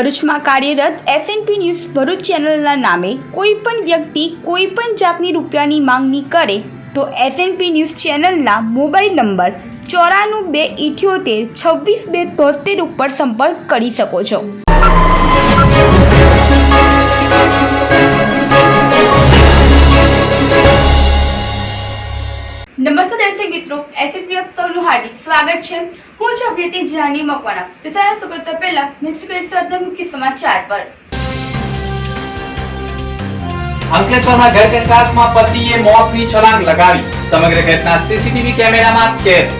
ભરૂચમાં કાર્યરત SNP news Bharuch ચેનલના નામે કોઈ પણ વ્યક્તિ કોઈ પણ જાતની રૂપિયાની માંગણી કરે તો એસએનપી ન્યૂઝ ચેનલના મોબાઈલ નંબર ચોરાણું બે ઇઠ્યોતેર છવ્વીસ બે તોતેર ઉપર સંપર્ક કરી શકો છો. નમસ્તે દર્શક મિત્રો એસએનપી આપ સૌનું હાર્દિક સ્વાગત છે. હું છું પ્રીતિ જાની મકવાણા તો સારા પહેલા નજર કરીશું? મુખ્ય સમાચાર પર. અંકલેશ્વરમાં ઘર કંકાસમાં પતિએ મોતની છલાંગ લગાવી. સમગ્ર ઘટના સીસીટીવી કેમેરામાં કેદ.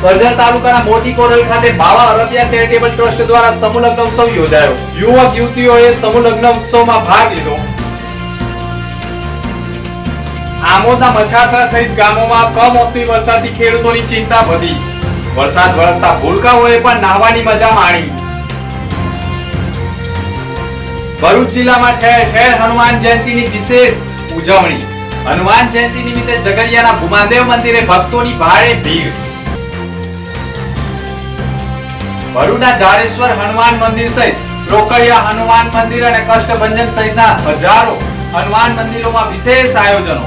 કરજણ તાલુકાના મોટી કોરલ ખાતે બાવા અરબિયા ચેરિટેબલ ટ્રસ્ટ દ્વારા સમૂહ લગ્ન ઉત્સવ યોજાયો. યુવક યુવતીઓએ સમૂહ લગ્ન ઉત્સવમાં ભાગ લીધો. આમોદના મછાસરા સહિત ગામોમાં કમોસમી વરસાદથી ખેડૂતોની ચિંતા વધી. વરસાદ વરસતા ભૂલકાઓએ પણ નાહવાની મજા માણી. ભરૂચ જિલ્લામાં ઠેર ઠેર હનુમાન જયંતીની વિશેષ ઉજવણી. હનુમાન જયંતિ નિમિત્તે ઝઘડિયાના ભૂમાદેવ મંદિરે ભક્તોની ભારે ભીડ. ભરૂચના જાડેશ્વર હનુમાન મંદિર સહિત રોકડિયા હનુમાન મંદિર અને કષ્ટભંજન સહિતના હજારો હનુમાન મંદિરોમાં વિશેષ આયોજનો.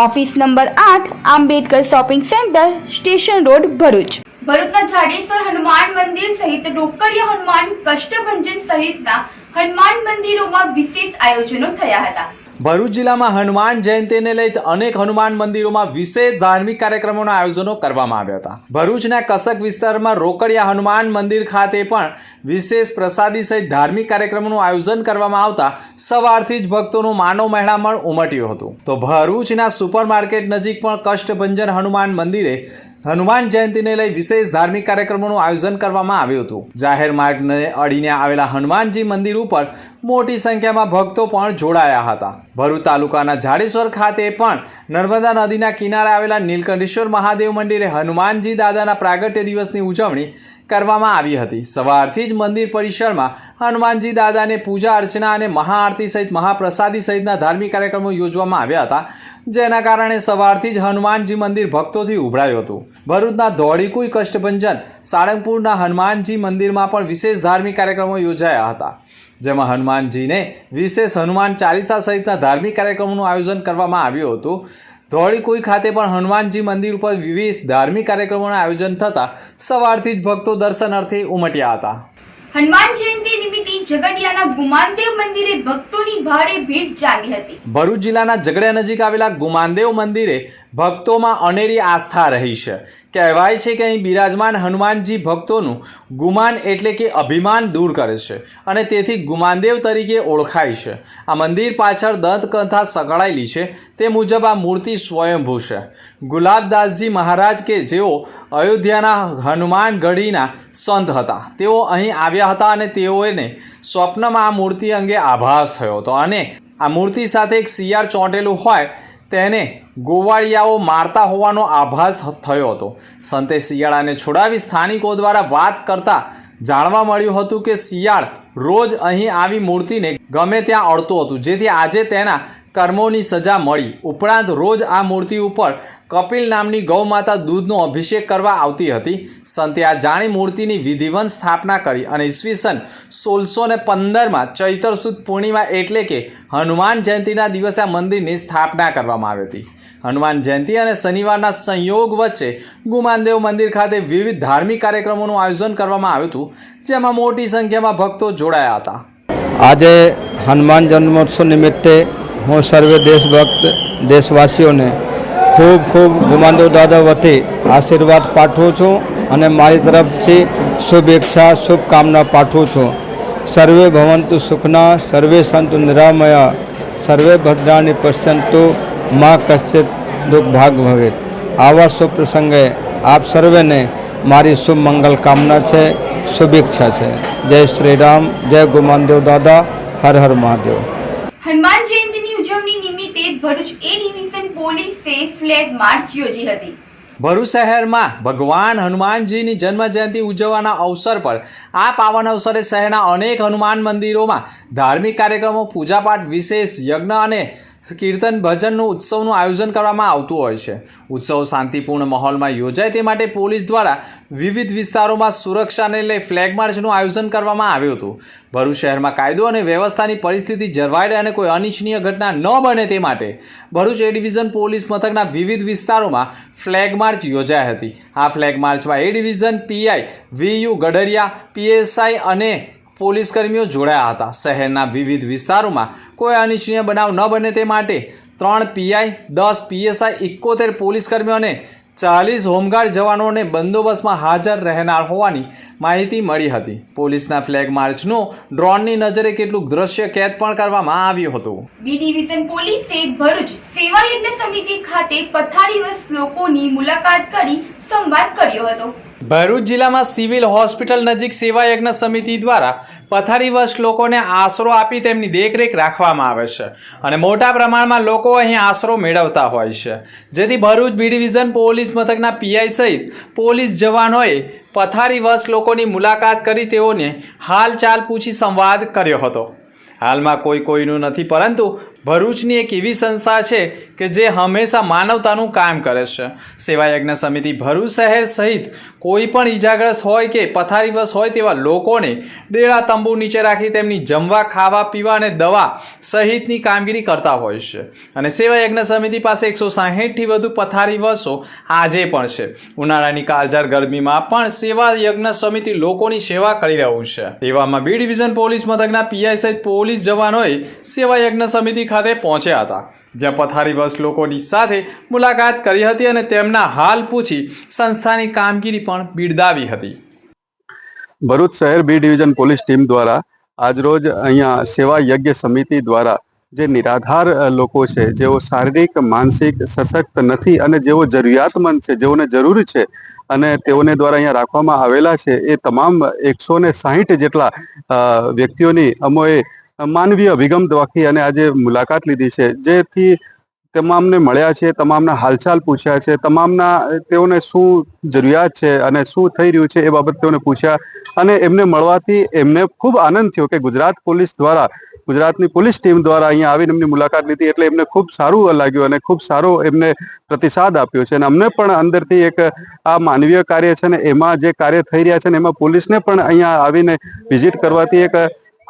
ઓફિસ નંબર આઠ, Ambedkar shopping centre, station road, Bharuch. ભરૂચના જાડેશ્વર હનુમાન મંદિર સહિત રોકડિયા હનુમાન કષ્ટભંજન સહિતના હનુમાન મંદિરોમાં વિશેષ આયોજનો થયા હતા. ભરૂચ જિલ્લામાં હનુમાન જયંતિને લઈ અનેક હનુમાન મંદિરોમાં વિશેષ ધાર્મિક કાર્યક્રમોના આયોજનો કરવામાં આવ્યા હતા. ભરૂચના કસક વિસ્તારમાં રોકડિયા હનુમાન મંદિર ખાતે પણ વિશેષ પ્રસાદી સહિત ધાર્મિક કાર્યક્રમોનું આયોજન કરવામાં આવતા સવારથી જ ભક્તોનું માનવ મહેણામણ ઉમટ્યું હતું. તો ભરૂચના સુપરમાર્કેટ નજીક પણ કષ્ટભંજન હનુમાન મંદિરે હનુમાન જયંતિને લઈ વિશેષ ધાર્મિક કાર્યક્રમોનું આયોજન કરવામાં આવ્યું હતું. જાહેર માર્ગને અડીને આવેલા હનુમાનજી મંદિર ઉપર મોટી સંખ્યામાં ભક્તો પણ જોડાયા હતા. ભરૂચ તાલુકાના જાડેશ્વર ખાતે પણ નર્મદા નદીના કિનારે આવેલા નીલકંઠેશ્વર મહાદેવ મંદિરે હનુમાનજી દાદાના પ્રાગટ્ય દિવસની ઉજવણી કરવામાં આવી હતી. સવારથી જ મંદિર પરિસરમાં હનુમાનજી દાદાને પૂજા અર્ચના અને મહાઆરતી સહિત મહાપ્રસાદી સહિતના ધાર્મિક કાર્યક્રમો યોજવામાં આવ્યા હતા. જેના કારણે સવારથી જ હનુમાનજી મંદિર ભક્તોથી ઉભરાયું હતું. ભરૂચના ધોળીકુઈ કષ્ટભંજન સાળંગપુરના હનુમાનજી મંદિરમાં પણ વિશેષ ધાર્મિક કાર્યક્રમો યોજાયા હતા. જેમાં હનુમાનજીને વિશેષ હનુમાન ચાલીસા સહિતના ધાર્મિક કાર્યક્રમોનું આયોજન કરવામાં આવ્યું હતું. ધોળીકુઈ ખાતે પણ હનુમાનજી મંદિર ઉપર વિવિધ ધાર્મિક કાર્યક્રમોનું આયોજન થતાં સવારથી જ ભક્તો દર્શનાર્થે ઉમટ્યા હતા. હનુમાન જયંતિ નિમિત્તે ઝઘડિયાના ગુમાનદેવ મંદિરે ભક્તોની ભારે ભીડ જામી હતી. ભરૂચ જિલ્લાના ઝઘડિયા નજીક આવેલા ગુમાનદેવ મંદિરે ભક્તોમાં અનેરી આસ્થા રહી છે. કહેવાય છે કે અહીં બિરાજમાન હનુમાનજી ભક્તોનું ગુમાન એટલે કે અભિમાન દૂર કરે છે અને તેથી ગુમાનદેવ તરીકે ઓળખાય છે. આ મંદિર પાછળ દંતકથા સંકળાયેલી છે. તે મુજબ આ મૂર્તિ સ્વયંભૂ છે. ગુલાબદાસજી મહારાજ કે જેઓ અયોધ્યાના હનુમાન ગઢીના સંત હતા, તેઓ અહીં આવ્યા હતા અને તેઓને સ્વપ્નમાં આ મૂર્તિ અંગે આભાસ થયો હતો અને આ મૂર્તિ સાથે એક શિયાળ ચોંટેલું હોય તેને ગોવાળિયાઓ મારતા હોવાનો આભાસ થયો હતો. સંતે શિયાળાને છોડાવી સ્થાનિકો દ્વારા વાત કરતા જાણવા મળ્યું હતું કે શિયાળ રોજ અહીં આવી મૂર્તિને ગમે ત્યાં અડતું હતું. જેથી આજે તેના કર્મોની સજા મળી. ઉપરાંત રોજ આ મૂર્તિ ઉપર કપિલ નામની ગૌમાતા દૂધનો અભિષેક કરવા આવતી હતી. સંતે આ જાણી મૂર્તિની વિધિવંત સ્થાપના કરી અને ઈસવીસન સોળસો ને પંદરમાં ચૈતર સુદ પૂર્ણિમા એટલે કે હનુમાન જયંતિના દિવસે આ મંદિરની સ્થાપના કરવામાં આવી હતી. હનુમાન જયંતિ અને શનિવારના સંયોગ વચ્ચે ગુમાનદેવ મંદિર ખાતે વિવિધ ધાર્મિક કાર્યક્રમોનું આયોજન કરવામાં આવ્યું હતું, જેમાં મોટી સંખ્યામાં ભક્તો જોડાયા હતા. આજે હનુમાન જન્મોત્સવ નિમિત્તે હું સર્વે દેશભક્ત, દેશવાસીઓને ખૂબ ખૂબ ગુમાનદેવ દાદા વતી આશીર્વાદ પાઠવું છું અને મારી તરફથી શુભેચ્છા, શુભકામના પાઠવું છું. સર્વે ભવંતુ સુખના, સર્વે સંતુ નિરામયા, સર્વે ભદ્રાની પશ્યંતુ, મા કશ્ચિત દુઃખ ભાગ ભવેત. આવા શુભ પ્રસંગે આપ સર્વેને મારી શુભ મંગલ કામના છે, શુભેચ્છા છે. જય શ્રી રામ, જય ગુમાનદેવ દાદા, હર હર મહાદેવ. હનુમાન ભરૂચ એ ડિવિઝન પોલીસે ફ્લેગ માર્ચ યોજી હતી. ભરૂચ શહેરમાં ભગવાન હનુમાનજીની જન્મ જયંતિ ઉજવવાના અવસર પર આ પાવન અવસરે શહેરના અનેક હનુમાન મંદિરોમાં ધાર્મિક કાર્યક્રમો, પૂજાપાઠ, વિશેષ યજ્ઞ અને કીર્તન ભજનનું ઉત્સવનું આયોજન કરવામાં આવતું હોય છે. ઉત્સવ શાંતિપૂર્ણ માહોલમાં યોજાય તે માટે પોલીસ દ્વારા વિવિધ વિસ્તારોમાં સુરક્ષાને લઈ ફ્લેગ માર્ચનું આયોજન કરવામાં આવ્યું હતું. ભરૂચ શહેરમાં કાયદો અને વ્યવસ્થાની પરિસ્થિતિ જળવાઈ રહે અને કોઈ અનિચ્છનીય ઘટના ન બને તે માટે ભરૂચ એ ડિવિઝન પોલીસ મથકના વિવિધ વિસ્તારોમાં ફ્લેગ માર્ચ યોજાઈ હતી. આ ફ્લેગ માર્ચમાં A division P I V U Gadariya P S I અને પોલીસ કર્મીઓ જોડાયા હતા. શહેરના વિવિધ વિસ્તારોમાં કોઈ અનિચ્છનીય બનાવ ન બને તે માટે ત્રણ પીઆઈ, દસ પીએસઆઈ, એકોતેર પોલીસ કર્મીઓ અને ચાલીસ હોમગાર્ડ જવાનોને બંદોબસ્તમાં હાજર રહેનાર હોવાની માહિતી મળી હતી. પોલીસના ફ્લેગ માર્ચનું ડ્રોનની નજરે કેટલુંક દ્રશ્ય કેદ પણ કરવામાં આવ્યું હતું. બી ડિવિઝન પોલીસે ભરૂચ સેવા સમિતિ ખાતે પથારીવશ લોકોની મુલાકાત કરી સંવાદ કર્યો હતો. ભરૂચ જિલ્લામાં સિવિલ હોસ્પિટલ નજીક સેવા યજ્ઞ સમિતિ દ્વારા પથારી વર્ષ લોકોને આશરો આપી તેમની દેખરેખ રાખવામાં આવે છે અને મોટા પ્રમાણમાં લોકો અહીં આશરો મેળવતા હોય છે. જેથી ભરૂચ બી ડિવિઝન પોલીસ મથકના પીઆઈ સહિત પોલીસ જવાનોએ પથારી વર્ષ લોકોની મુલાકાત કરી તેઓને હાલચાલ પૂછી સંવાદ કર્યો હતો. હાલમાં કોઈ કોઈનું નથી, પરંતુ ભરૂચની એક એવી સંસ્થા છે કે જે હંમેશા માનવતાનું કામ કરે છે. સેવા યજ્ઞ સમિતિ ભરૂચ શહેર સહિત કોઈ પણ ઈજાગ્રસ્ત હોય કે પથારીવશ હોય તેવા લોકોને ડેરા તંબુ નીચે રાખી તેમની જમવા, ખાવા, પીવા અને દવા સહિતની કામગીરી કરતા હોય છે. અને સેવા યજ્ઞ સમિતિ પાસે એકસો સાહીઠથી વધુ પથારીવશો આજે પણ છે. ઉનાળાની કાળઝાળ ગરમીમાં પણ સેવા યજ્ઞ સમિતિ લોકોની સેવા કરી રહ્યું છે. તેવામાં બી ડિવિઝન પોલીસ મથકના પીઆઈ સહિત પોલીસ જવાનોએ સેવાયજ્ઞ સમિતિ ખાતે પહોંચ્યા હતા, જ્યાં પથારીવશ લોકોની સાથે મુલાકાત કરી હતી અને તેમના હાલ પૂછી સંસ્થાની કામગીરી પણ બિરદાવી હતી. ભરૂચ શહેર બી ડિવિઝન પોલીસ ટીમ દ્વારા આજરોજ અહીંયા સેવા યજ્ઞ સમિતિ દ્વારા જે નિરાધાર લોકો છે, જેઓ શારીરિક, માનસિક સશક્ત નથી અને જેઓ જરૂરિયાતમંદ છે, જેઓને જરૂર છે અને તેઓને દ્વારા અહીંયા રાખવામાં આવેલા છે, એ તમામ એકસો ને સાહીઠ જેટલા વ્યક્તિઓની અમોએ માનવીય અભિગમ દવાખી અને આજે મુલાકાત લીધી છે. જેથી તમામને મળ્યા છે, તમામના હાલચાલ પૂછ્યા છે, તમામના તેઓને શું જરૂરિયાત છે અને શું થઈ રહ્યું છે એ બાબત તેઓને પૂછ્યા અને એમને મળવાથી એમને ખૂબ આનંદ થયો કે ગુજરાત પોલીસ દ્વારા, ગુજરાતની પોલીસ ટીમ દ્વારા અહીંયા આવીને એમની મુલાકાત લીધી એટલે એમને ખૂબ સારું લાગ્યું અને ખૂબ સારો એમને પ્રતિસાદ આપ્યો છે. અને અમને પણ અંદરથી એક આ માનવીય કાર્ય છે ને એમાં જે કાર્ય થઈ રહ્યા છે ને એમાં પોલીસને પણ અહીંયા આવીને વિઝિટ કરવાથી એક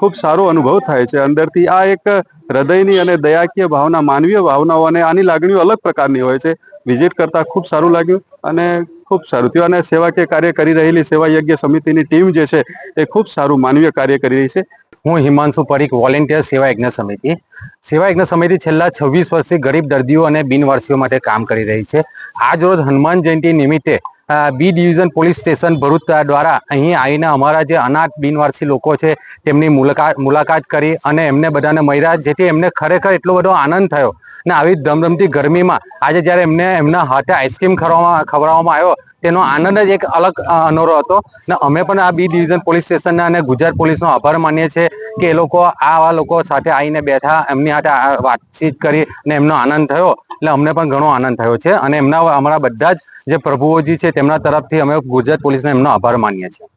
ખૂબ સારો અનુભવ થાય છે. અંદરથી આ એક હૃદયની અને દયાકીય ભાવના, માનવીય ભાવનાઓ અને આની લાગણીઓ અલગ પ્રકારની હોય છે. વિઝિટ કરતા ખૂબ સારું લાગ્યું અને ખૂબ સારું થયું. અને સેવાકીય કાર્ય કરી રહેલી સેવા યજ્ઞ સમિતિની ટીમ જે છે એ ખૂબ સારું માનવીય કાર્ય કરી રહી છે. હું હિમાંશુ પરીખ, વોલેન્ટિયર સેવા યજ્ઞ સમિતિ. સેવા યજ્ઞ સમિતિ છેલ્લા છવ્વીસ વર્ષથી ગરીબ દર્દીઓ અને બિનવારસીઓ માટે કામ કરી રહી છે. આજ રોજ હનુમાન જયંતિ નિમિત્તે B division police station Bharuch દ્વારા અહીં આવીને અમારા જે અનાથ બિનવારસી લોકો છે, તેમની મુલાકાત મુલાકાત કરી અને એમને બધાને મળ્યા જેથી એમને ખરેખર એટલો બધો આનંદ થયો. ને આવી ધમધમતી ગરમીમાં આજે જ્યારે એમને એમના હાથે આઈસ્ક્રીમ ખવડાવવામાં ખવડાવવામાં આવ્યો તેનો આનંદ જ એક અલગ અનોરો હતો. ને અમે પણ આ બી ડિવિઝન પોલીસ સ્ટેશનના અને ગુજરાત પોલીસનો આભાર માનીએ છીએ કે એ લોકો, આવા લોકો સાથે આવીને બેઠા, એમની સાથે વાતચીત કરી અને એમનો આનંદ થયો. એટલે અમને પણ ઘણો આનંદ થયો છે. અને એમના અમારા બધા જ જે પ્રભુઓજી છે તેમના તરફથી અમે ગુજરાત પોલીસને એમનો આભાર માનીએ છીએ.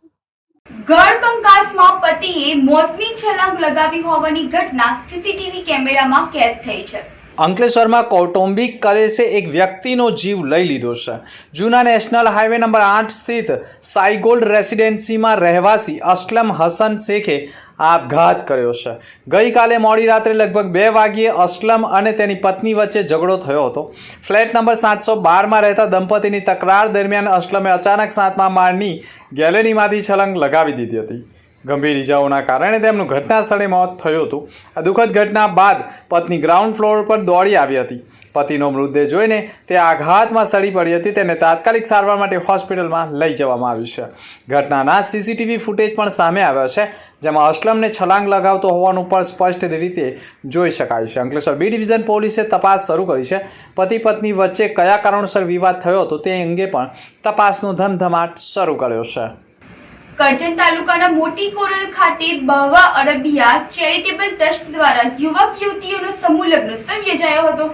પતિએ મોતની છલાંગ લગાવી હોવાની ઘટના સીસીટીવી કેમેરામાં કેદ થઈ છે. અંકલેશ્વરમાં કૌટુંબિક કલેશે એક વ્યક્તિનો જીવ લઈ લીધો છે. જૂના નેશનલ હાઈવે નંબર આઠ સ્થિત સાઈગોલ્ડ રેસિડેન્સીમાં રહેવાસી અસલમ હસન શેખે આપઘાત કર્યો છે. ગઈકાલે મોડી રાત્રે લગભગ બે વાગ્યે અસલમ અને તેની પત્ની વચ્ચે ઝઘડો થયો હતો. ફ્લેટ નંબર સાતસો બારમાં રહેતા દંપતીની તકરાર દરમિયાન અસલમે અચાનક સાતમા માળની ગેલેરીમાંથી છલંગ લગાવી દીધી હતી. ગંભીર ઇજાઓના કારણે તેમનું ઘટના સ્થળે મોત થયું હતું. આ દુઃખદ ઘટના બાદ પત્ની ગ્રાઉન્ડ ફ્લોર પર દોડી આવી હતી. પતિનો મૃતદેહ જોઈને તે આઘાતમાં સડી પડી હતી. તેને તાત્કાલિક સારવાર માટે હોસ્પિટલમાં લઈ જવામાં આવ્યું છે. ઘટનાના સીસીટીવી ફૂટેજ પણ સામે આવ્યા છે, જેમાં અસલમને છલાંગ લગાવતો હોવાનું પણ સ્પષ્ટ રીતે જોઈ શકાય છે. અંકલેશ્વર બી ડિવિઝન પોલીસે તપાસ શરૂ કરી છે. પતિ પત્ની વચ્ચે કયા કારણોસર વિવાદ થયો હતો તે અંગે પણ તપાસનો ધમધમાટ શરૂ કર્યો છે. કરજણ તાલુકાના મોટી કોરલ ખાતે બાવા અરબિયા ચેરિટેબલ ટ્રસ્ટ દ્વારા યુવક યુવતીઓનો સમૂહ લગ્નોત્સવ યોજાયો હતો.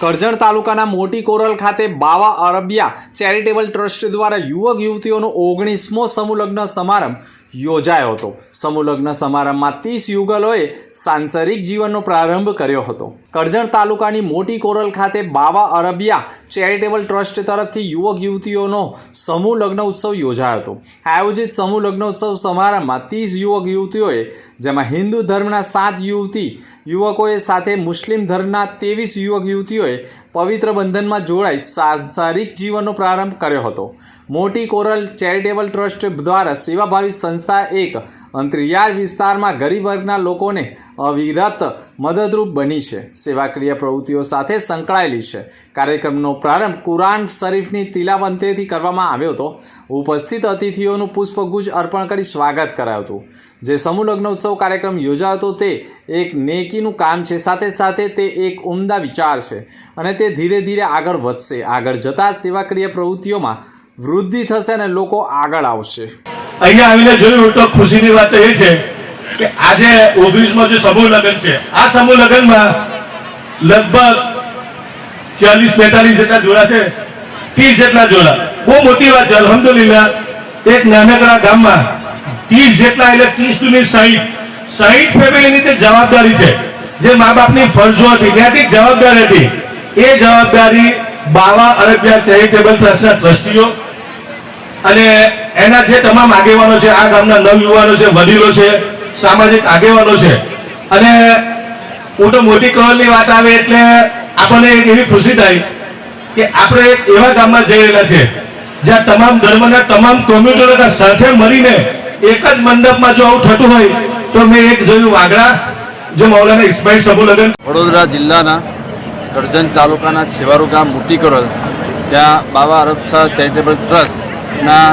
કરજણ તાલુકાના મોટી કોરલ ખાતે બાવા અરબિયા ચેરિટેબલ ટ્રસ્ટ દ્વારા યુવક યુવતીઓનો ઓગણીસમો સમૂહ લગ્ન સમારંભ યોજાયો હતો. સમૂહલગ્ન સમારંભમાં ત્રીસ યુગલોએ સાંસારિક જીવનનો પ્રારંભ કર્યો હતો. કરજણ તાલુકાની મોટી કોરલ ખાતે બાવા અરબિયા ચેરિટેબલ ટ્રસ્ટ તરફથી યુવક યુવતીઓનો સમૂહ લગ્ન ઉત્સવ યોજાયો હતો. આયોજિત સમૂહ લગ્નોત્સવ સમારંભમાં ત્રીસ યુવક યુવતીઓએ, જેમાં હિન્દુ ધર્મના સાત યુવતી યુવકોએ સાથે મુસ્લિમ ધર્મના ત્રેવીસ યુવક યુવતીઓએ પવિત્ર બંધનમાં જોડાઈ સાંસારિક જીવનનો પ્રારંભ કર્યો હતો. મોટી કોરલ ચેરિટેબલ ટ્રસ્ટ દ્વારા સેવાભાવી સંસ્થા એક અંતરિયાળ વિસ્તારમાં ગરીબ વર્ગના લોકોને અવિરત મદદરૂપ બની છે. સેવાક્રિય પ્રવૃત્તિઓ સાથે સંકળાયેલી છે. કાર્યક્રમનો પ્રારંભ કુરાન શરીફની તિલાવંતેથી કરવામાં આવ્યો હતો. ઉપસ્થિત અતિથિઓનું પુષ્પગુચ્છ અર્પણ કરી સ્વાગત કરાયું હતું. જે સમૂહ લગ્નોત્સવ કાર્યક્રમ યોજાયો હતો, તે એક નેકીનું કામ છે. સાથે સાથે તે એક ઉમદા વિચાર છે અને તે ધીરે ધીરે આગળ વધશે. આગળ જતાં સેવાક્રિય પ્રવૃત્તિઓમાં વૃદ્ધિ થશે અને લોકો આગળ આવશે. અહીંયા આવીને જોયું તો ખુશીની વાત એ છે કે આજે ઓગણીસમો જે સમૂહ લગ્ન છે, આ સમૂહ લગ્નમાં લગભગ ચાલીસ બેતાલીસ જેટલા જોડા છે, ત્રીસ જેટલા જોડા. બહુ મોટી વાત છે અલહમદુલિલ્લા એક નાનકડા ગામમાં ત્રીસ જેટલા એટલે ત્રીસની સાહીઠ. સાહીઠ ફેમિલીની તે જવાબદારી છે, જે મા બાપની ફરજો હતી, ત્યાંથી જવાબદારી હતી. એ જવાબદારી બાવા અરબિયા ચેરિટેબલ ટ્રસ્ટના ટ્રસ્ટીઓ અને એના જે તમામ આગેવાનો છે, આ ગામના નવ યુવાનો છે, વડીલો છે સામાજિક આગેવાનો છે. અને હું તો મોટી કરોલની વાત આવે એટલે આપણને એક એવી ખુશી થાય કે આપણે એક એવા ગામમાં જઈ રહેલા છે, જ્યાં તમામ ધર્મના તમામ કોમ્યુનિટીઓ સાથે મળીને એક જ મંડપમાં જો આવું થતું હોય, તો મેં એક જોયું વાગડા, જે મૌલાના ઇસ્માઇલ સમૂહ લગ્ન. વડોદરા જિલ્લાના કરજણ તાલુકાના છેવારુ ગામ મોટી કરોલ ત્યાં બાબા અરબશાહ ચેરિટેબલ ટ્રસ્ટના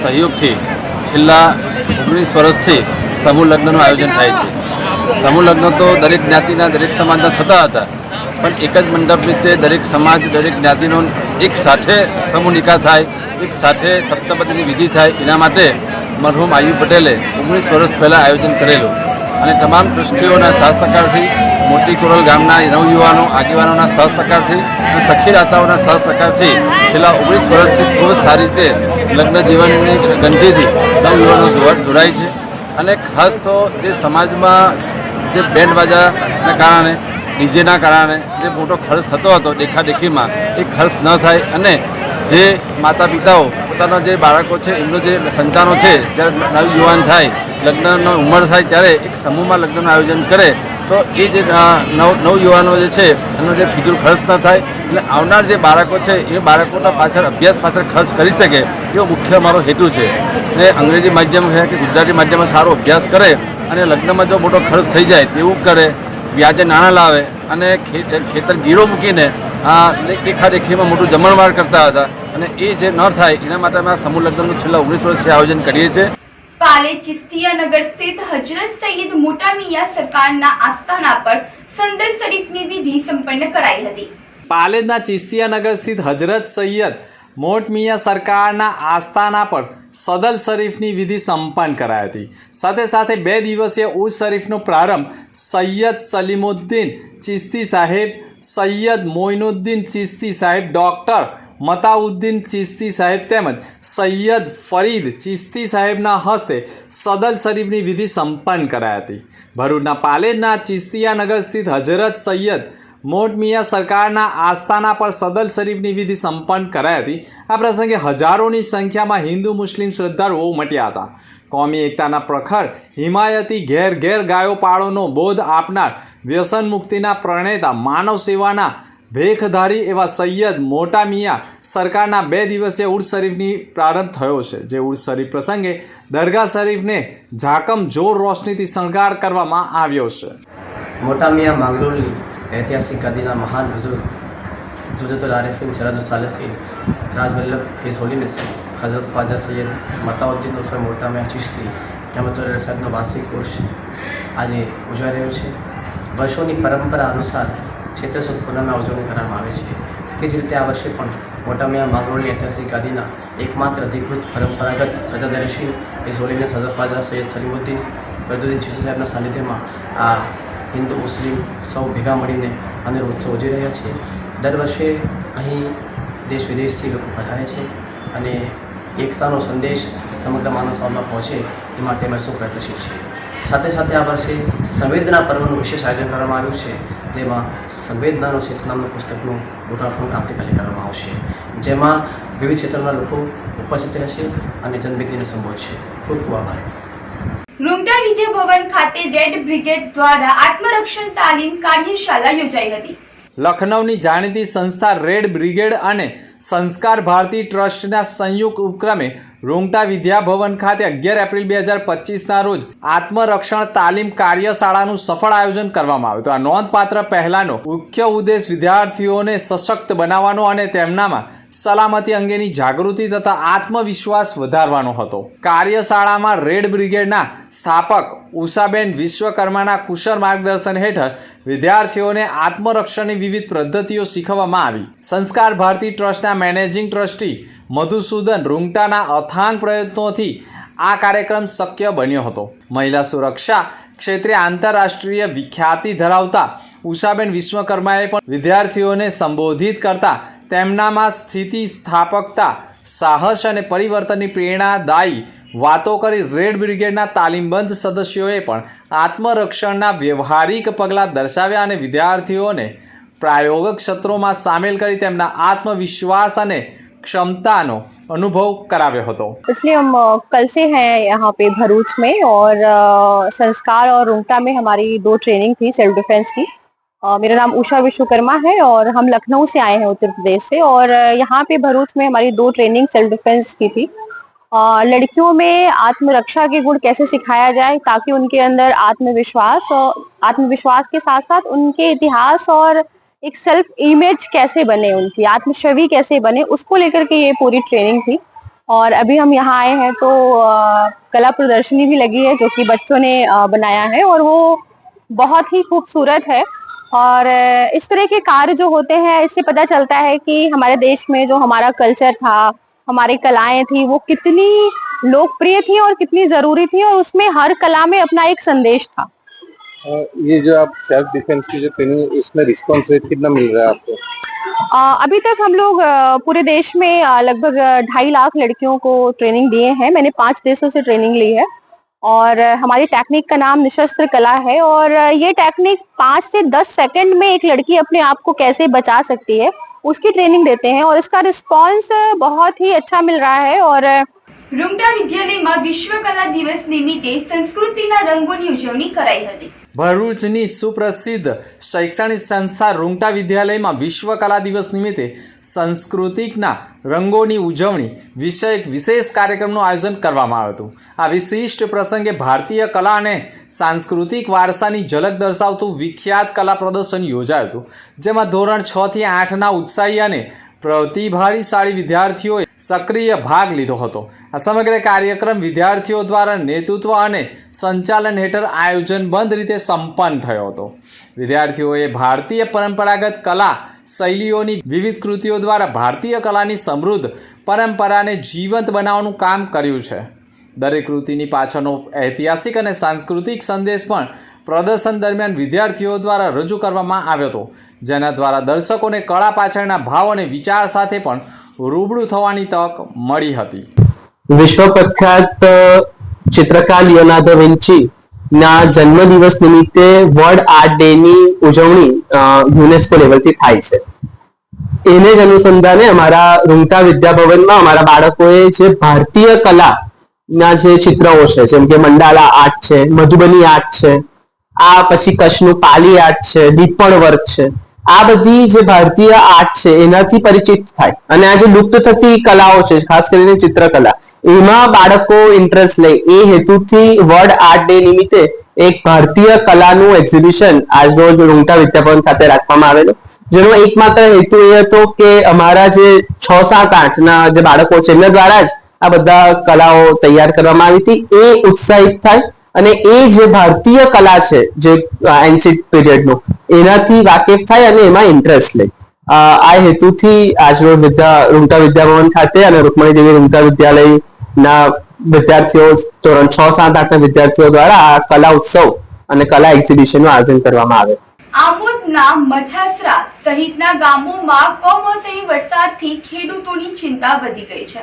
સહયોગથી છેલ્લા ઓગણીસ વર્ષથી સમૂહ લગ્નનું આયોજન થાય છે. સમૂહ લગ્ન તો દરેક જ્ઞાતિના દરેક સમાજના થતા હતા, પણ એક જ મંડપ નીચે દરેક સમાજ, દરેક જ્ઞાતિનો એક સાથે સમૂહ નિકાહ થાય, એક સાથે સપ્તપતિની વિધિ થાય, એના માટે મરહુમ આયુ પટેલે ઓગણીસ વર્ષ પહેલાં આયોજન કરેલું. અને તમામ ટ્રસ્ટીઓના સાથ સહકારથી મોટી કોરલ ગામના નવયુવાનો, આગેવાનોના સહસહકારથી સહકારથી અને સખી દાતાઓના સહસહકારથી સહકારથી છેલ્લા ઓગણીસ વર્ષથી ખૂબ સારી રીતે લગ્ન જીવનની ગંઠીથી નવયુવાનો જોડાય છે. અને ખાસ તો જે સમાજમાં જે બેન્ડ બાજાના કારણે, ડીજેના કારણે જે મોટો ખર્ચ થતો હતો દેખાદેખીમાં, એ ખર્ચ ન થાય અને જે માતા પિતાઓ પોતાના જે બાળકો છે, એમનું જે સંતાનો છે, જ્યારે નવ યુવાન થાય, લગ્નનો ઉંમર થાય, ત્યારે એક સમૂહમાં લગ્નનું આયોજન કરે, તો એ જે નવ નવયુવાનો જે છે એનો જે ફિજુલ ખર્ચ ન થાય એટલે આવનાર જે બાળકો છે, એ બાળકોના પાછળ અભ્યાસ પાછળ ખર્ચ કરી શકે એવો મુખ્ય મારો હેતુ છે. અને અંગ્રેજી માધ્યમ છે કે ગુજરાતી માધ્યમમાં સારો અભ્યાસ કરે અને લગ્નમાં જો મોટો ખર્ચ થઈ જાય તેવું કરે, વ્યાજે નાણાં લાવે અને ખેતર ગીરો મૂકીને આ દેખાદેખીમાં મોટું જમણવાર કરતા હતા અને એ જે ન થાય એના માટે અમે આ સમૂહ લગ્નનું છેલ્લા ઓગણીસ વર્ષથી આયોજન કરીએ છીએ. સંપન્ન કરાઈ હતી. પાલેજના ચિસ્તિયાનગર સ્થિત હજરત સૈયદ મોટમિયા સરકારના આસ્થાના પર સદલ શરીફની વિધિ સંપન્ન કરાઈ હતી. સાથે સાથે બે દિવસીય ઉર્સ શરીફનો પ્રારંભ સૈયદ સલીમુદ્દીન ચિસ્તી સાહેબ, સૈયદ મોઇનુદ્દીન ચિસ્તી સાહેબ, ડૉક્ટર મતાઉદ્દીન ચિસ્તી સાહેબ તેમજ સૈયદ ફરીદ ચિસ્તી સાહેબના હસ્તે સદલ શરીફની વિધિ સંપન્ન કરાઈ હતી. ભરૂચના પાલેજના ચિસ્તિયાનગર સ્થિત હજરત સૈયદ મોટ મિયા સરકારના આસ્થાના પર સદલ શરીફની વિધિ સંપન્ન કરાઈ હતી. આ પ્રસંગે હજારોની સંખ્યામાં હિન્દુ મુસ્લિમ શ્રદ્ધાળુઓ ઉમટ્યા હતા. કોમી એકતાના પ્રખર, હિમાયતી, ઘેર ઘેર ગાયો પાળોનો બોધ આપનાર, વ્યસન મુક્તિના પ્રણેતા, માનવ સેવાના ભેખધારી એવા સૈયદ મોટા મિયા સરકારના બે દિવસીય ઉર્સ શરીફની પ્રારંભ થયો છે, જે ઉર્સ શરીફ પ્રસંગે દરગાહ શરીફને ઝાકમ જોર રોશનીથી શણગાર કરવામાં આવ્યો છે. મોટા મિયા માંગરોળની ઐતિહાસિક ગાદીના મહાન બુઝુર્ગ જુદતુલ આરિફિન સરાદુલ સાલિફીન રાજવલ્લભ હિઝ હોલીનેસ હઝરત ખ્વાજા સૈયદ મતાઉદ્દીન ઉર્ફે મોટા મિયા ચિશ્તી રહેમતુલ્લાહ સાહેબનો વાર્ષિક કોર્ષ આજે ઉજવાઈ રહ્યો છે વર્ષોની પરંપરા અનુસાર ચૈત્ર સુદ ઉજવણી કરવામાં આવે છે તે જ રીતે આ વર્ષે પણ મોટા મિયા ઐતિહાસિક ગાદીના એકમાત્ર અધિકૃત પરંપરાગત સજા રશીન એ હોલીનેસ હઝરત ખ્વાજા સૈયદ સલીમુદ્દીન ફરદુદ્દીન ચિશ્તી સાહેબના સાનિધ્યમાં આ હિન્દુ, મુસ્લિમ સૌ ભેગા મળીને અનેરો ઉત્સવ ઉજવી રહ્યા છે દર વર્ષે અહીં દેશ વિદેશથી લોકો પધારે છે અને એકતાનો સંદેશ સમગ્ર માનવ સમાજમાં પહોંચે એ માટે અમે સૌ પ્રયત્નશીલ છીએ. સાથે સાથે આ વર્ષે સંવેદના પર્વનું વિશેષ આયોજન કરવામાં આવ્યું છે, જેમાં સંવેદનાનો ક્ષેત્ર નામનું પુસ્તકનું લોકાર્પણ આવતીકાલે કરવામાં આવશે. જેમાં વિવિધ ક્ષેત્રના લોકો ઉપસ્થિત રહેશે અને જન્મદિને સંબોધશે. ખૂબ ખૂબ આભાર. વિદ્યા ભવન ખાતે રેડ બ્રિગેડ દ્વારા આત્મરક્ષણ તાલીમ કાર્યશાળા યોજાઈ હતી. લખનૌની જાણીતી સંસ્થા રેડ બ્રિગેડ અને સંસ્કાર ભારતી ટ્રસ્ટના સંયુક્ત ઉપક્રમે રૂંગટા વિદ્યાભવન ખાતે અગિયાર એપ્રિલ બે હજાર પચીસના રોજ આત્મરક્ષણ તાલીમ કાર્યશાળાનું સફળ આયોજન કરવામાં આવ્યું હતું. આ નોંધપાત્ર પહેલાનો મુખ્ય ઉદ્દેશ વિદ્યાર્થીઓને સશક્ત બનાવવાનો અને તેમનામાં સલામતી અંગેની જાગૃતિ તથા આત્મવિશ્વાસ વધારવાનો હતો. કાર્યશાળામાં રેડ બ્રિગેડના સ્થાપક ઉષાબેન વિશ્વકર્માના કુશળ માર્ગદર્શન હેઠળ વિદ્યાર્થીઓને આત્મરક્ષણની વિવિધ પદ્ધતિઓ શીખવવામાં આવી. સંસ્કાર ભારતી ટ્રસ્ટના મેનેજિંગ ટ્રસ્ટી મધુસૂદન રૂંગટાના અથાંગ પ્રયત્નોથી આ કાર્યક્રમ શક્ય બન્યો હતો. મહિલા સુરક્ષા ક્ષેત્રે આંતરરાષ્ટ્રીય વિખ્યાતિ ધરાવતા ઉષાબેન વિશ્વકર્માએ પણ વિદ્યાર્થીઓને સંબોધિત કરતા તેમનામાં સ્થિતિ સ્થાપકતા સાહસ અને પરિવર્તનની પ્રેરણાદાયી વાતો કરી રેડ બ્રિગેડના તાલીમબંધ સદસ્યોએ પણ આત્મરક્ષણના વ્યવહારિક પગલાં દર્શાવ્યા અને વિદ્યાર્થીઓને પ્રાયોગિક સત્રોમાં સામેલ કરી તેમના આત્મવિશ્વાસ અને ક્ષમતાનો અનુભવ કરાવ્યો હતો इसलिए हम अ, कल से हैं यहाँ पे भरूच में और अ, संस्कार और रुंगटा में हमारी दो ट्रेनिंग थी सेल्फ डिफेंस की अ, मेरा नाम उषा विश्वकर्मा है और हम लखनऊ से आए हैं उत्तर प्रदेश से और अ, यहाँ पे भरूच में हमारी दो ट्रेनिंग सेल्फ डिफेंस की थी अ, लड़कियों में आत्मरक्षा के गुण कैसे सिखाया जाए ताकि उनके अंदर आत्मविश्वास और आत्मविश्वास के साथ साथ उनके इतिहास और एक सेल्फ इमेज कैसे बने उनकी आत्मछवि कैसे बने उसको लेकर के ये पूरी ट्रेनिंग थी। और अभी हम यहाँ आए हैं तो अ, कला प्रदर्शनी भी लगी है जो कि बच्चों ने अ, बनाया है और वो बहुत ही खूबसूरत है। और इस तरह के कार्य जो होते हैं इससे पता चलता है कि हमारे देश में जो हमारा कल्चर था हमारी कलाएँ थी वो कितनी लोकप्रिय थी और कितनी ज़रूरी थी और उसमें हर कला में अपना एक संदेश था। ये जो आप सेल्फ डिफेंस की जो ट्रेनिंग उसमें रिस्पॉन्स रेट कितना मिल रहा है आपको? अभी तक हम लोग पूरे देश में लगभग ढाई लाख लड़कियों को ट्रेनिंग दिए हैं। मैंने पाँच देशों से ट्रेनिंग ली है। और अ, हमारी टेक्निक का नाम निशस्त्र कला है और अ, ये टेक्निक पाँच से दस सेकंड में एक लड़की अपने आप को कैसे बचा सकती है उसकी ट्रेनिंग देते हैं और इसका रिस्पॉन्स बहुत ही अच्छा मिल रहा है और अ, રૂમટા વિદ્યાલયમાં વિશ્વ કલા દિવસ નિમિત્તે સંસ્કૃતિના રંગોની ઉજવણી કરાઈ હતી ભરૂચની સુપ્રસિદ્ધ શૈક્ષણિક સંસ્થા રૂંગટા વિદ્યાલયમાં વિશ્વ કલા દિવસ નિમિત્તે સાંસ્કૃતિકના રંગોની ઉજવણી વિષયક વિશેષ કાર્યક્રમનું આયોજન કરવામાં આવ્યું હતું. આ વિશિષ્ટ પ્રસંગે ભારતીય કલા અને સાંસ્કૃતિક વારસાની ઝલક દર્શાવતું વિખ્યાત કલા પ્રદર્શન યોજાયું હતું. જેમાં ધોરણ છ થી આઠના ઉત્સાહી અને પ્રતિભાશાળી વિદ્યાર્થીઓએ સક્રિય ભાગ લીધો હતો. આ સમગ્ર કાર્યક્રમ વિદ્યાર્થીઓ દ્વારા નેતૃત્વ અને સંચાલન હેઠળ આયોજનબંધ રીતે સંપન્ન થયો હતો. વિદ્યાર્થીઓએ ભારતીય પરંપરાગત કલા શૈલીઓની વિવિધ કૃતિઓ દ્વારા ભારતીય કલાની સમૃદ્ધ પરંપરાને જીવંત બનાવવાનું કામ કર્યું છે. દરેક કૃતિની પાછળનો ઐતિહાસિક અને સાંસ્કૃતિક સંદેશ પણ પ્રદર્શન દરમિયાન વિદ્યાર્થીઓ દ્વારા રજૂ કરવામાં આવ્યો હતો, જેના દ્વારા દર્શકોને કળા પાછળના ભાવ અને વિચાર સાથે પણ રૂબરૂ થવાની તક મળી હતી. વિશ્વ પ્રખ્યાત ચિત્રકાર લિયોનાર્ડો વિન્ચી ના જન્મદિવસ નિમિત્તે વર્લ્ડ આર્ટ ડે ની ઉજવણી યુનેસ્કો લેવલથી થાય છે. એને જ અનુસંધાને અમારા રૂંગટા વિદ્યાભવનમાં અમારા બાળકોએ જે ભારતીય કલા ના જે ચિત્રો છે, જેમ કે મંડાલા આર્ટ છે, મધુબની આર્ટ છે આ પછી કચ્છનું પાલી આર્ટ છે દીપણ વર્ક છે. આ બધી જે ભારતીય આર્ટ છે, એનાથી પરિચિત થાય. અને આ જે લુપ્ત થતી કલાઓ છે, ખાસ કરીને ચિત્રકલા, એમાં બાળકો ઇન્ટરેસ્ટ લે. એ હેતુથી વર્લ્ડ આર્ટ ડે નિમિત્તે એક ભારતીય કલાનું એક્ઝિબિશન આજરોજ રૂંગટા વિદ્યાભવન ખાતે રાખવામાં આવેલું. જેનો એકમાત્ર હેતુ એ હતો કે અમારા જે છ, સાત, આઠ ના જે બાળકો છે, એમના દ્વારા જ આ બધા કલાઓ તૈયાર કરવામાં આવી હતી. એ ઉત્સાહિત થાય અને એ જે ભારતીય કલા છે જે એન્સિટ પીરિયડનું એનાથી વાકેફ થાય અને એમાં ઇન્ટરેસ્ટ લે. આ હેતુથી આજરોજ વિદ્યા રૂમટા વિદ્યાભવન ખાતે અને રૂકમણી દેવી રૂમટા વિદ્યાલયના વિદ્યાર્થીઓ ધોરણ છ સાત આઠના વિદ્યાર્થીઓ દ્વારા આ કલા ઉત્સવ અને કલા એક્ઝિબિશનનું આયોજન કરવામાં આવે. આમોદના મછાસરા સહિતના ગામોમાં કમોસમી વરસાદથી ખેડૂતોની ચિંતા વધી ગઈ છે.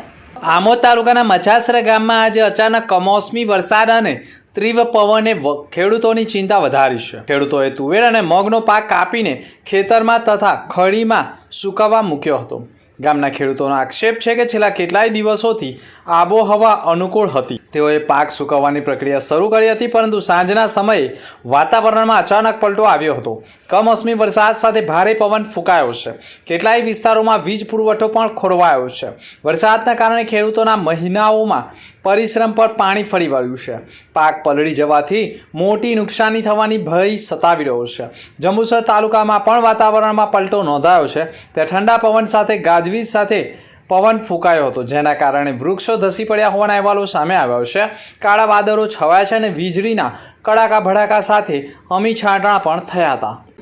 આમોદ તાલુકાના મછાસરા ગામમાં આજે અચાનક કમોસમી વરસાદ અને તીવ્ર પવને ખેડૂતોની ચિંતા વધારી છે. ખેડૂતોએ તુવેર અને મગનો પાક કાપીને ખેતરમાં તથા ખડીમાં સુકાવા મૂક્યો હતો. ગામના ખેડૂતોનો આક્ષેપ છે કે છેલ્લા કેટલાય દિવસોથી આબોહવા અનુકૂળ હતી. તેઓએ પાક સુકવવાની પ્રક્રિયા શરૂ કરી હતી, પરંતુ સાંજના સમયે વાતાવરણમાં અચાનક પલટો આવ્યો હતો. કમોસમી વરસાદ સાથે ભારે પવન ફૂંકાયો છે. કેટલાય વિસ્તારોમાં વીજ પુરવઠો પણ ખોરવાયો છે. વરસાદના કારણે ખેડૂતોના મહિનાઓમાં પરિશ્રમ પર પાણી ફરી વળ્યું છે. પાક પલળી જવાથી મોટી નુકસાની થવાની ભય સતાવી રહ્યો છે. જંબુસર તાલુકામાં પણ વાતાવરણમાં પલટો નોંધાયો છે. ત્યાં ઠંડા પવન સાથે, ગાજવીજ સાથે પવન ફૂંકાયો હતો. જેના કારણે વૃક્ષો ધસી પડ્યા હોવાના અહેવાલો સામે આવ્યા છે. કાળા વાદળો છવાયા છે અને વીજળીના કડાકા ભડાકા સાથે અમી છાંટણા પણ થયા હતા.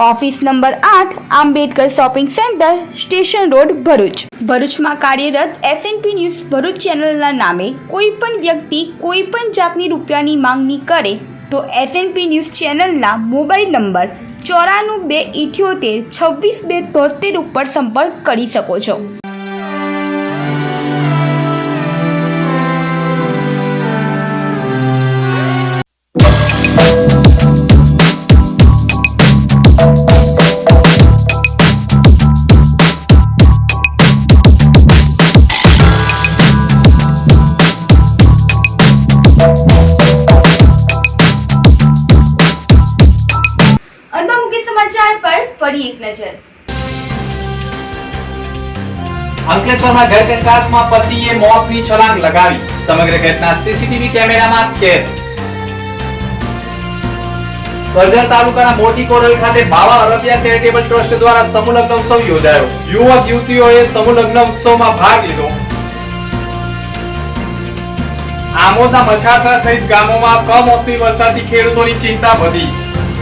ઓફિસ નંબર આઠ, Ambedkar shopping centre, station road, Bharuch. ભરૂચમાં કાર્યરત એસએનપી ન્યૂઝ ભરૂચ ચેનલના નામે કોઈ પણ વ્યક્તિ કોઈ પણ જાતની રૂપિયાની માંગણી કરે તો એસએનપી ન્યૂઝ ચેનલના મોબાઈલ નંબર ચોરાણું બે ઇઠ્યોતેર છવ્વીસ બે તોતેર ઉપર સંપર્ક કરી શકો છો. અંકલેશ્વરમાં ઘર કંકાસમાં પતિએ મોતની છલાંગ લગાવી. સમગ્ર ઘટના સીસીટીવી કેમેરામાં કેદ. કરજણ તાલુકાના મોટી કોરલ ખાતે બાવા અરબિયા ચેરિટેબલ ટ્રસ્ટ દ્વારા સમૂહ લગ્ન ઉત્સવ યોજાયો. યુવક યુવતીઓએ સમૂહ લગ્ન ઉત્સવમાં ભાગ લીધો. આમોદના મછાસરા સહિત ગામોમાં કમોસમી વરસાદથી ખેડૂતોની ચિંતા વધી.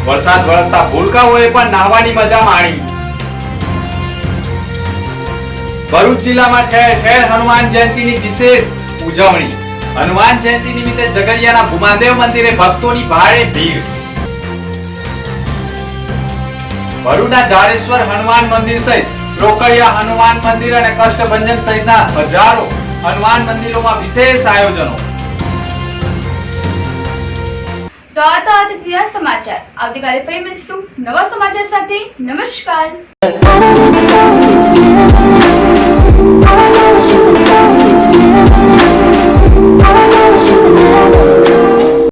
વરસાદ વરસતા ભૂલકાઓએ પણ નાહવાની મજા માણી. ભરૂચ જિલ્લામાં ઠેર ઠેર હનુમાન જયંતીની વિશેષ ઉજવણી. હનુમાન જયંતી નિમિત્તે ઝઘડિયાના ભૂમાદેવ મંદિરે ભક્તોની ભારે ભીડ. ભરૂચના જાડેશ્વર હનુમાન મંદિર સહિત રોકડિયા હનુમાન મંદિર અને કષ્ટભંજન સહિતના હજારો હનુમાન મંદિરોમાં વિશેષ આયોજનો. તો આ તો સમાચાર. આવતીકાલે ફરી મળીશું નવા સમાચાર સાથે. નમસ્કાર.